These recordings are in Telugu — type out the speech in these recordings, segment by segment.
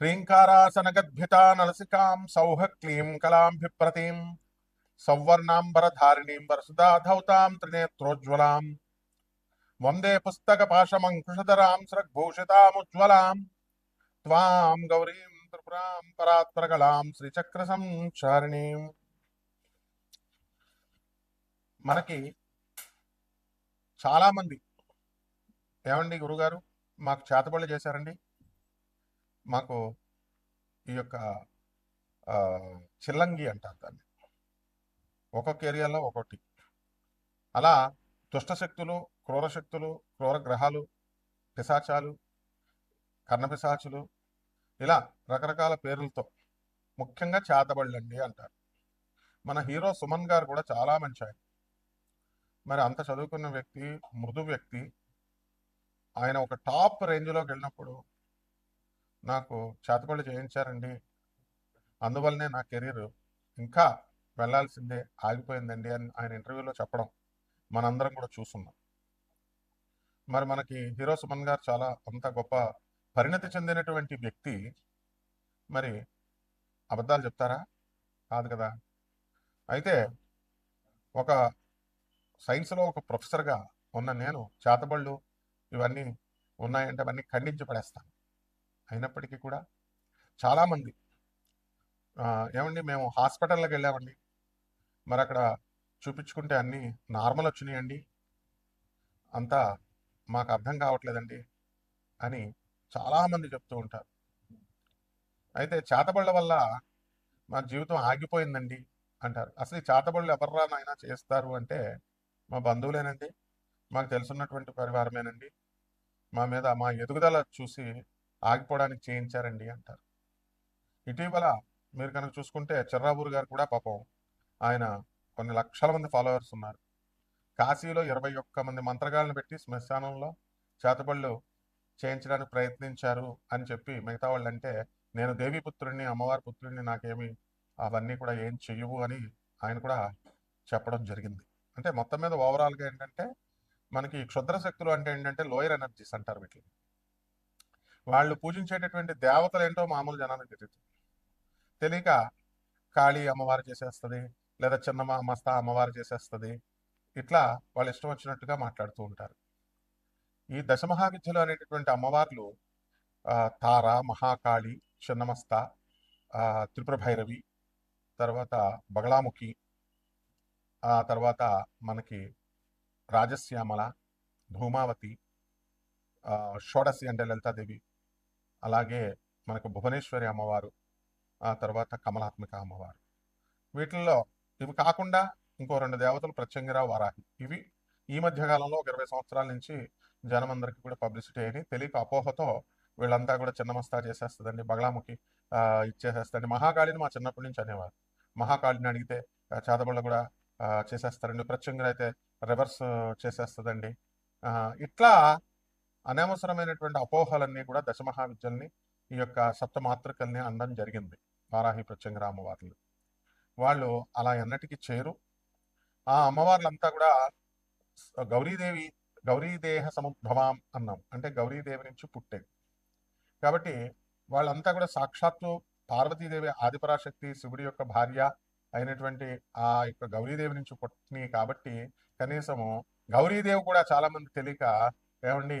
హ్రీంకారాసనగద్భితా నలసికాం సౌహ క్లీం కళాంభిప్రతీం సౌవర్ణాంబరధారిణీం వరసుధాధౌతాం త్రినేత్రోజ్వలాం వందే పుస్తక పాశమంకుశధరాం స్రగ్భూషితాముజ్వలాం త్వాం గౌరీం త్రిపురాం పరాత్పరగళాం శ్రీచక్ర సంచారిణీం మనకి చాలామంది ఏమండి గురుగారు? మాకు చేతబడులు చేశారండి? మాకు ఈ యొక్క చిల్లంగి అంటారు దాన్ని. ఒక్కొక్క ఏరియాలో ఒక్కొక్కటి అలా దుష్ట శక్తులు క్రూర శక్తులు క్రూర గ్రహాలు పిశాచాలు కర్ణపిశాచులు ఇలా రకరకాల పేర్లతో ముఖ్యంగా చేతబళ్ళండి అంటారు. మన హీరో సుమన్ గారు కూడా చాలా మంచి ఆయన. మరి అంత చదువుకున్న వ్యక్తి మృదు వ్యక్తి ఆయన ఒక టాప్ రేంజ్లోకి వెళ్ళినప్పుడు నాకు చేతబడి చేయించారండి. అందువల్లనే నా కెరీర్ ఇంకా వెళ్ళాల్సిందే ఆగిపోయిందండి అని ఆయన ఇంటర్వ్యూలో చెప్పడం మనందరం కూడా చూస్తున్నాం మరి మనకి హీరో సుమన్ గారు చాలా అంత గొప్ప పరిణతి చెందినటువంటి వ్యక్తి. మరి అబద్ధాలు చెప్తారా? కాదు కదా. అయితే ఒక సైన్స్లో ఒక ప్రొఫెసర్గా ఉన్న నేను చేతబళ్ళు ఇవన్నీ ఉన్నాయంటే అవన్నీ ఖండించి పడేస్తాను. అయినప్పటికీ కూడా చాలామంది ఏమండి మేము హాస్పిటల్లోకి వెళ్ళామండి. మరి అక్కడ చూపించుకుంటే అన్నీ నార్మల్ వచ్చినాయండి. అంతా మాకు అర్థం కావట్లేదండి అని చాలామంది చెప్తూ ఉంటారు. అయితే చేతబళ్ళ వల్ల మా జీవితం ఆగిపోయిందండి అంటారు. అసలు ఈ చేతబళ్ళు ఎవర్రా నాయనా చేస్తారు అంటే మా బంధువులేనండి మాకు తెలుసున్నటువంటి పరివారమేనండి. మా మీద మా ఎదుగుదల చూసి ఆగిపోవడానికి చేయించారండి అంటారు. ఇటీవల మీరు కనుక చూసుకుంటే చిర్రాబూరు గారు కూడా పాపం ఆయన కొన్ని లక్షల మంది ఫాలోవర్స్ ఉన్నారు. కాశీలో ఇరవై ఒక్క మంది మంత్రగాళ్ళని పెట్టి శ్మశానంలో చేతబళ్ళు చేయించడానికి ప్రయత్నించారు అని చెప్పి మిగతా వాళ్ళు అంటే నేను దేవీపుత్రుడిని అమ్మవారి పుత్రుడిని నాకేమి అవన్నీ కూడా ఏం చెయ్యవు అని ఆయన కూడా చెప్పడం జరిగింది. అంటే మొత్తం మీద ఓవరాల్గా ఏంటంటే మనకి క్షుద్ర శక్తులు అంటే ఏంటంటే లోయర్ ఎనర్జీస్ అంటారు వీటిని. వాళ్ళు పూజించేటటువంటి దేవతలు ఏంటో మామూలు జనానికి తెలియదు తెలియక కాళీ అమ్మవారు చేసేస్తుంది లేదా చిన్న మస్తా అమ్మవారు చేసేస్తుంది ఇట్లా వాళ్ళు ఇష్టం వచ్చినట్టుగా మాట్లాడుతూ ఉంటారు. ఈ దశమహావిద్యలు అనేటటువంటి అమ్మవార్లు తార మహాకాళి చిన్నమస్త త్రిప్రభైరవి తర్వాత బగళాముఖి ఆ తర్వాత మనకి రాజశ్యామల ధూమావతి షోడసి అంటే లలితాదేవి అలాగే మనకు భువనేశ్వరి అమ్మవారు ఆ తర్వాత కమలాత్మిక అమ్మవారు. వీటిల్లో ఇవి కాకుండా ఇంకో రెండు దేవతలు ప్రత్యంగిరావు వారాహి. ఇవి ఈ మధ్య కాలంలో ఒక ఇరవై సంవత్సరాల నుంచి జనమందరికీ కూడా పబ్లిసిటీ అయ్యి తెలియక అపోహతో వీళ్ళంతా కూడా చిన్నమస్తా చేసేస్తుందండి. బగలాముఖి ఆ, ఇచ్చేసేస్తండి మహాకాళిని మా చిన్నప్పటి నుంచి అనేవారు. మహాకాళిని అడిగితే చేతబళ్ళు కూడా చేసేస్తారండి. ప్రత్యంగిర అయితే రివర్స్ చేసేస్తుందండి. ఇట్లా అనవసరమైనటువంటి అపోహలన్నీ కూడా దశమహావిద్యల్ని ఈ యొక్క సప్తమాతృకల్ని అనడం జరిగింది. వారాహి ప్రత్యంగిర అమ్మవార్లు వాళ్ళు అలా ఎన్నటికీ చేరు ఆ అమ్మవార్లంతా కూడా గౌరీదేవి గౌరీదేహ సముద్భవాం అన్నాం. అంటే గౌరీదేవి నుంచి పుట్టేది కాబట్టి వాళ్ళంతా కూడా సాక్షాత్తు పార్వతీదేవి ఆదిపరాశక్తి శివుడి యొక్క భార్య అయినటువంటి ఆ యొక్క గౌరీదేవి నుంచి పుట్టినాయి కాబట్టి కనీసము గౌరీదేవి కూడా చాలా మంది తెలియక ఏమండి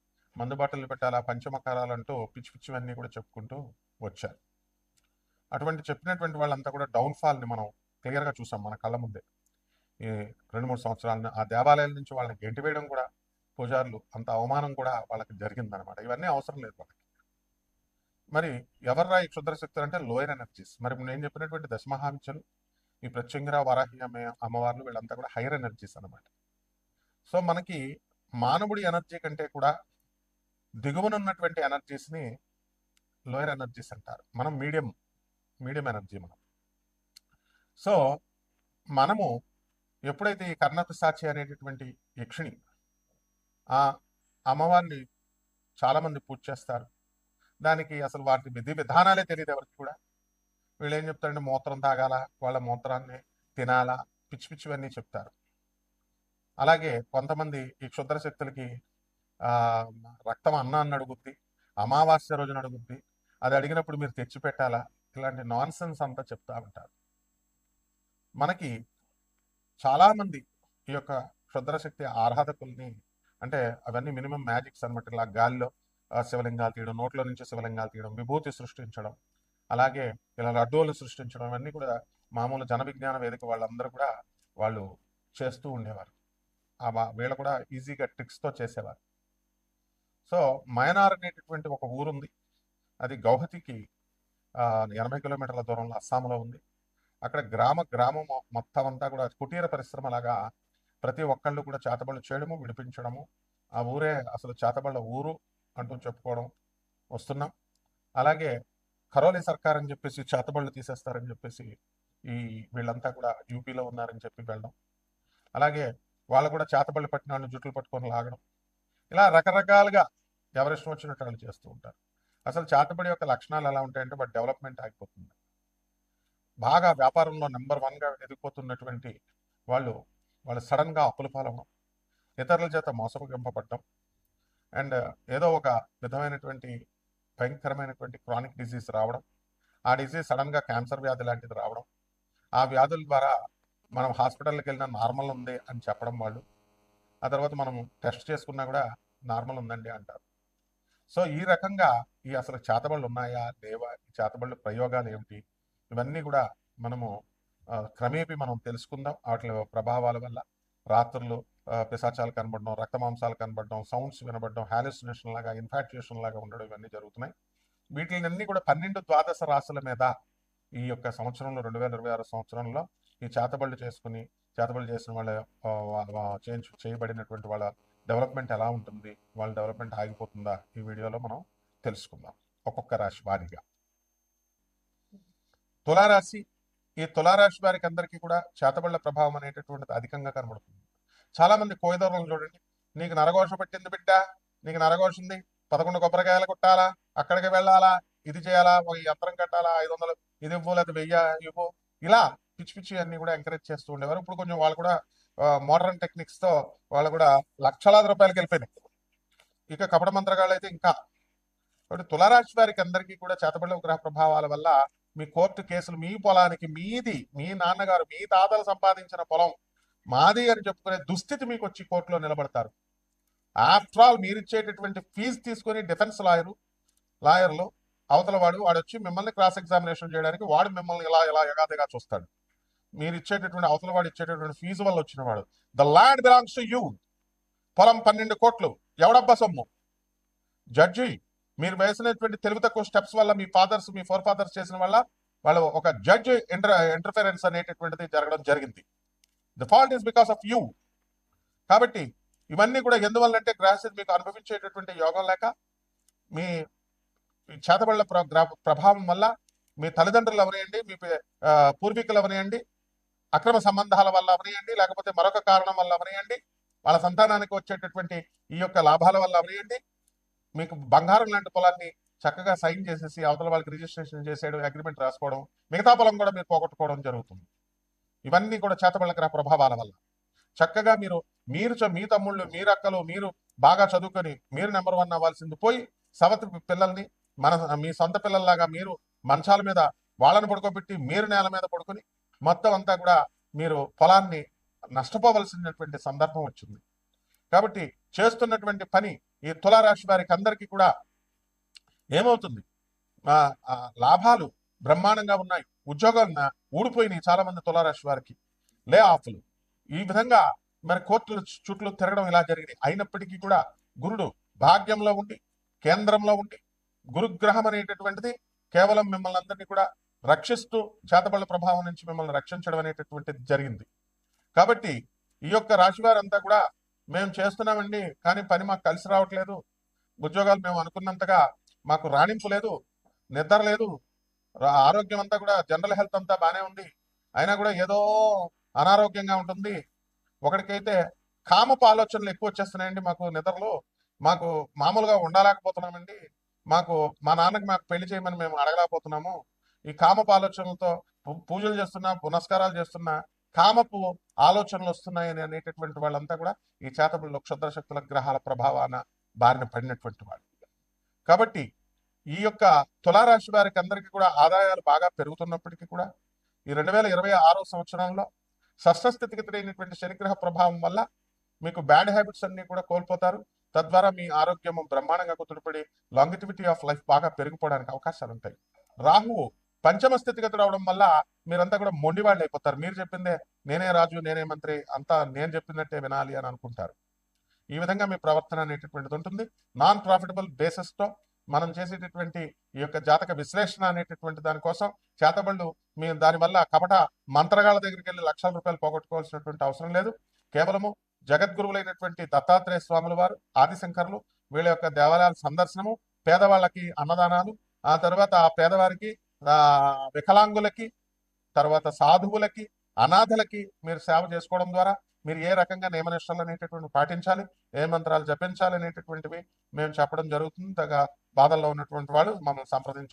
మందు బాటలు పెట్టాలా పంచమకారాలు అంటూ పిచ్చి పిచ్చివన్నీ కూడా చెప్పుకుంటూ వచ్చారు. అటువంటి చెప్పినటువంటి వాళ్ళంతా కూడా డౌన్ఫాల్ని మనం క్లియర్గా చూసాం మన కళ్ళ ముందే. ఈ రెండు మూడు సంవత్సరాలను ఆ దేవాలయాల నుంచి వాళ్ళని గెంటి వేయడం కూడా పూజారులు అంత అవమానం కూడా వాళ్ళకి జరిగిందనమాట ఇవన్నీ అవసరం లేదు వాళ్ళకి. మరి ఎవర్రా ఈ క్షుద్రశక్తులు అంటే లోయర్ ఎనర్జీస్. మరి నేను చెప్పినటువంటి దశమహామిచ్చలు ఈ ప్రత్యంగిర వరాహి అమ్మవార్లు వీళ్ళంతా కూడా హైయర్ ఎనర్జీస్ అన్నమాట. సో మనకి మానవుడి ఎనర్జీ కంటే కూడా దిగువన ఉన్నటువంటి ఎనర్జీస్ని లోయర్ ఎనర్జీస్ అంటారు. మనం మీడియం మీడియం ఎనర్జీ మనం. సో మనము ఎప్పుడైతే ఈ కర్ణపిశాచి అనేటటువంటి యక్షిణి ఆ అమ్మవారిని చాలామంది పూజ చేస్తారు. దానికి అసలు వాటి విధి విధానాలే తెలియదు ఎవరికి కూడా. వీళ్ళు ఏం చెప్తారంటే మూత్రం తాగాల? వాళ్ళ మూత్రాన్ని తినాలా? పిచ్చి పిచ్చివన్నీ చెప్తారు. అలాగే కొంతమంది ఈ క్షుద్ర శక్తులకి రక్తం అన్నాన్ని అడుగుద్ది అమావాస్య రోజున అడుగుద్ది అది అడిగినప్పుడు మీరు తెచ్చి పెట్టాలా? ఇలాంటి నాన్ సెన్స్ అంతా చెప్తా ఉంటారు. మనకి చాలామంది ఈ యొక్క క్షుద్రశక్తి ఆరాధకుల్ని అంటే అవన్నీ మినిమం మ్యాజిక్స్ అనమాట ఇలా గాలిలో శివలింగాలు తీయడం నోట్లో నుంచి శివలింగాలు తీయడం విభూతి సృష్టించడం అలాగే ఇలా లడ్డూలు సృష్టించడం ఇవన్నీ కూడా మామూలు జన విజ్ఞాన వేదిక వాళ్ళందరూ కూడా వాళ్ళు చేస్తూ ఉండేవారు. వీళ్ళు కూడా ఈజీగా ట్రిక్స్తో చేసేవారు. సో మయనార్ అనేటటువంటి ఒక ఊరుంది. అది గౌహతికి ఎనభై కిలోమీటర్ల దూరంలో అస్సాంలో ఉంది. అక్కడ గ్రామ గ్రామం మొత్తం అంతా కూడా కుటీర పరిశ్రమ లాగా ప్రతి ఒక్కళ్ళు కూడా చేతబళ్ళు చేయడము విడిపించడము. ఆ ఊరే అసలు చేతబళ్ళ ఊరు అంటూ చెప్పుకోవడం వస్తున్నాం. అలాగే కరోలి సర్కార్ అని చెప్పేసి చేతబళ్ళు తీసేస్తారని చెప్పేసి ఈ వీళ్ళంతా కూడా యూపీలో ఉన్నారని చెప్పి వెళ్ళడం. అలాగే వాళ్ళు కూడా చేతబళ్ళు పట్టిన వాళ్ళు జుట్లు పట్టుకొని లాగడం. ఇలా రకరకాలుగా ఎవరిష్టం వచ్చినట్టు వాళ్ళు చేస్తూ ఉంటారు. అసలు చాటబడి యొక్క లక్షణాలు ఎలా ఉంటాయంటే వాటి డెవలప్మెంట్ ఆగిపోతుంది. బాగా వ్యాపారంలో నెంబర్ వన్గా ఎదిగిపోతున్నటువంటి వాళ్ళు వాళ్ళు సడన్గా అప్పుల పాలవడం ఇతరుల చేత మోసగింపబడడం అండ్ ఏదో ఒక విధమైనటువంటి భయంకరమైనటువంటి క్రానిక్ డిసీజ్ రావడం ఆ డిసీజ్ సడన్గా క్యాన్సర్ వ్యాధి లాంటిది రావడం ఆ వ్యాధుల ద్వారా మనం హాస్పిటల్కి వెళ్ళినా నార్మల్ ఉంది అని చెప్పడం వాళ్ళు ఆ తర్వాత మనం టెస్ట్ చేసుకున్నా కూడా నార్మల్ ఉందండి అంటారు. సో ఈ రకంగా ఈ అసలు చేతబళ్ళు ఉన్నాయా? లేవా? ఈ చేతబళ్ళు ప్రయోగాలు ఏమిటి? ఇవన్నీ కూడా మనము క్రమేపీ మనం తెలుసుకుందాం. వాటి ప్రభావాల వల్ల రాత్రులు పిశాచాలు కనబడడం రక్త మాంసాలు కనబడడం సౌండ్స్ వినబడడం హాలిసినేషన్ లాగా ఇన్ఫాక్చుయేషన్ లాగా ఉండడం ఇవన్నీ జరుగుతున్నాయి. వీటిని కూడా పన్నెండు ద్వాదశ రాసుల మీద ఈ యొక్క సంవత్సరంలో రెండు వేల ఇరవై ఆరు సంవత్సరంలో ఈ చేతబళ్ళు చేసుకుని చేతబళ్ళు చేసిన వాళ్ళ ఆ, చేయించు చేయబడినటువంటి వాళ్ళ డెవలప్మెంట్ ఎలా ఉంటుంది? వాళ్ళ డెవలప్మెంట్ ఆగిపోతుందా? ఈ వీడియోలో మనం తెలుసుకుందాం. ఒక్కొక్క రాశి వారిగా. తులారాశి ఈ తులారాశి వారికి అందరికీ కూడా చేతబళ్ళ ప్రభావం అనేటటువంటిది అధికంగా కనబడుతుంది. చాలా మంది కోయిదూరం చూడండి. నీకు నరఘోష పెట్టింది బిడ్డ? నీకు నరఘోష ఉంది. పదకొండు కొబ్బరికాయలు కొట్టాలా? అక్కడికి వెళ్ళాలా? ఇది చేయాలా? ఒక యంత్రం కట్టాలా? ఐదు వందలు ఇది ఇవ్వు లేదా వెయ్యి ఇవ్వు. ఇలా పిచ్చి పిచ్చి అన్ని కూడా ఎంకరేజ్ చేస్తూ ఉండేవారు. ఇప్పుడు కొంచెం వాళ్ళు కూడా మోడర్న్ టెక్నిక్స్తో వాళ్ళు కూడా లక్షలాది రూపాయలకి వెళ్ళిపోయినాయి. ఇక కపట మంత్రగాళ్ళు అయితే ఇంకా. కాబట్టి తులారాశి వారికి అందరికీ కూడా చేతబడి గ్రహ ప్రభావాల వల్ల మీ కోర్టు కేసులు మీ పొలానికి మీది మీ నాన్నగారు మీ తాతలు సంపాదించిన పొలం మాది అని చెప్పుకునే దుస్థితి మీకు వచ్చి కోర్టులో నిలబడతారు. ఆఫ్టర్ ఆల్ మీరు ఇచ్చేటటువంటి ఫీజు తీసుకొని డిఫెన్స్ లాయరు లాయర్లు అవతల వాడు వాడు వచ్చి మిమ్మల్ని క్రాస్ ఎగ్జామినేషన్ చేయడానికి వాడు మిమ్మల్ని ఇలా ఇలా ఎగాదిగా చూస్తాడు. మీరు ఇచ్చేటటువంటి అవతల వాడు ఇచ్చేటటువంటి ఫీజు వల్ల వచ్చిన వాడు. The land belongs to you పొలం పన్నెండు కోట్లు. ఎవడబ్బా సొమ్ము? జడ్జి మీరు వేసినటువంటి తెలివి తక్కువ స్టెప్స్ వల్ల మీ ఫాదర్స్ మీ ఫోర్ ఫాదర్స్ చేసిన వల్ల వాళ్ళు ఒక జడ్జి ఇంటర్ ఇంటర్ఫరెన్స్ అనేటటువంటిది జరగడం జరిగింది. The fault is because of you కాబట్టి ఇవన్నీ కూడా ఎందువల్లంటే గ్రాసెస్ మీకు అనుభవించేటటువంటి యోగం లేక మీ చేతబడుల చేతబళ్ళ ప్రభావం వల్ల మీ తల్లిదండ్రులు అవనియండి మీ పూర్వీకులు అవనియండి అక్రమ సంబంధాల వల్ల అవనియండి లేకపోతే మరొక కారణం వల్ల అవనియండి వాళ్ళ సంతానానికి వచ్చేటటువంటి ఈ యొక్క లాభాల వల్ల అవనియండి. మీకు బంగారం లాంటి పొలాన్ని చక్కగా సైన్ చేసేసి అవతల వాళ్ళకి రిజిస్ట్రేషన్ చేసేయడం అగ్రిమెంట్ రాసుకోవడం మిగతా పొలం కూడా మీరు పోగొట్టుకోవడం జరుగుతుంది. ఇవన్నీ కూడా చేతబళ్ళ గ్రహ ప్రభావాల వల్ల. చక్కగా మీరు మీరు మీ తమ్ముళ్ళు మీరు అక్కలు మీరు బాగా చదువుకొని మీరు నెంబర్ వన్ అవ్వాల్సింది పోయి సవతి పిల్లల్ని మన మీ సొంత పిల్లల్లాగా మీరు మంచాల మీద వాళ్ళని పడుకోబెట్టి మీరు నేల మీద పడుకొని మొత్తం అంతా కూడా మీరు పొలాన్ని నష్టపోవలసినటువంటి సందర్భం వచ్చింది. కాబట్టి చేస్తున్నటువంటి పని ఈ తులారాశి వారికి అందరికీ కూడా ఏమవుతుంది? లాభాలు బ్రహ్మాండంగా ఉన్నాయి. ఉద్యోగాలు ఊడిపోయినాయి చాలా మంది తులారాశి వారికి. లే ఆఫ్లు. ఈ విధంగా మరి కోర్టుల చుట్టూ తిరగడం ఇలా జరిగింది. అయినప్పటికీ కూడా గురుడు భాగ్యంలో ఉండి కేంద్రంలో ఉండి గురుగ్రహం అనేటటువంటిది కేవలం మిమ్మల్ని అందరినీ కూడా రక్షిస్తూ చేతబళ్ళ ప్రభావం నుంచి మిమ్మల్ని రక్షించడం అనేటటువంటిది జరిగింది. కాబట్టి ఈ యొక్క రాశి వారంతా కూడా మేము చేస్తున్నామండి కానీ పని మాకు కలిసి రావట్లేదు. ఉద్యోగాలు మేము అనుకున్నంతగా మాకు రాణింపు లేదు నిద్ర లేదు. ఆరోగ్యం అంతా కూడా జనరల్ హెల్త్ అంతా బాగానే ఉంది. అయినా కూడా ఏదో అనారోగ్యంగా ఉంటుంది. ఒకడికైతే కామపు ఆలోచనలు ఎక్కువ వచ్చేస్తున్నాయండి మాకు నిద్రలో. మాకు మామూలుగా ఉండలేకపోతున్నామండి. మాకు మా నాన్నకి మాకు పెళ్ళి చేయమని మేము అడగలేకపోతున్నాము. ఈ కామపు ఆలోచనలతో పూజలు చేస్తున్నా పునస్కారాలు చేస్తున్నా కామపు ఆలోచనలు వస్తున్నాయని అనేటటువంటి వాళ్ళంతా కూడా ఈ చేతబడిలో క్షుద్ర శక్తుల గ్రహాల ప్రభావాన బారిన పడినటువంటి వాళ్ళు. కాబట్టి ఈ యొక్క తులారాశి వారికి అందరికీ కూడా ఆదాయాలు బాగా పెరుగుతున్నప్పటికీ కూడా ఈ రెండు వేల ఇరవై ఆరో సంవత్సరంలో షష్ఠస్థితిగతుడైనటువంటి శనిగ్రహ ప్రభావం వల్ల మీకు బ్యాడ్ హ్యాబిట్స్ అన్ని కూడా కోల్పోతారు. తద్వారా మీ ఆరోగ్యం బ్రహ్మాండంగా కుదుటపడి లాంగిటివిటీ ఆఫ్ లైఫ్ బాగా పెరిగిపోవడానికి అవకాశాలు ఉంటాయి రాహువు పంచమ స్థితిగతి రావడం వల్ల మీరంతా కూడా మొండివాళ్ళు అయిపోతారు. మీరు చెప్పిందే నేనే రాజు నేనే మంత్రి అంతా నేను చెప్పినట్టే వినాలి అని అనుకుంటారు. ఈ విధంగా మీ ప్రవర్తన అనేటటువంటిది ఉంటుంది. నాన్ ప్రాఫిటబుల్ బేసిస్తో మనం చేసేటటువంటి ఈ యొక్క జాతక విశ్లేషణ అనేటటువంటి దానికోసం చేతబళ్ళు మీ దానివల్ల కపట మంత్రగాళ్ళ దగ్గరికి వెళ్ళి లక్షల రూపాయలు పోగొట్టుకోవాల్సినటువంటి అవసరం లేదు. కేవలము జగద్గురువులైనటువంటి దత్తాత్రేయ స్వాముల వారు ఆదిశంకరులు వీళ్ళ యొక్క దేవాలయాల సందర్శనము పేదవాళ్ళకి అన్నదానాలు ఆ తర్వాత ఆ పేదవారికి వికలాంగులకి తర్వాత సాధువులకి అనాథలకి మీరు సేవ చేసుకోవడం ద్వారా మీరు ఏ రకంగా నియమనిష్టలు అనేటటువంటి పాటించాలి ఏ మంత్రాలు జపించాలి అనేటటువంటివి మేము చెప్పడం జరుగుతుంది తగ బాధల్లో ఉన్నటువంటి వాళ్ళు మమ్మల్ని సంప్రదించండి.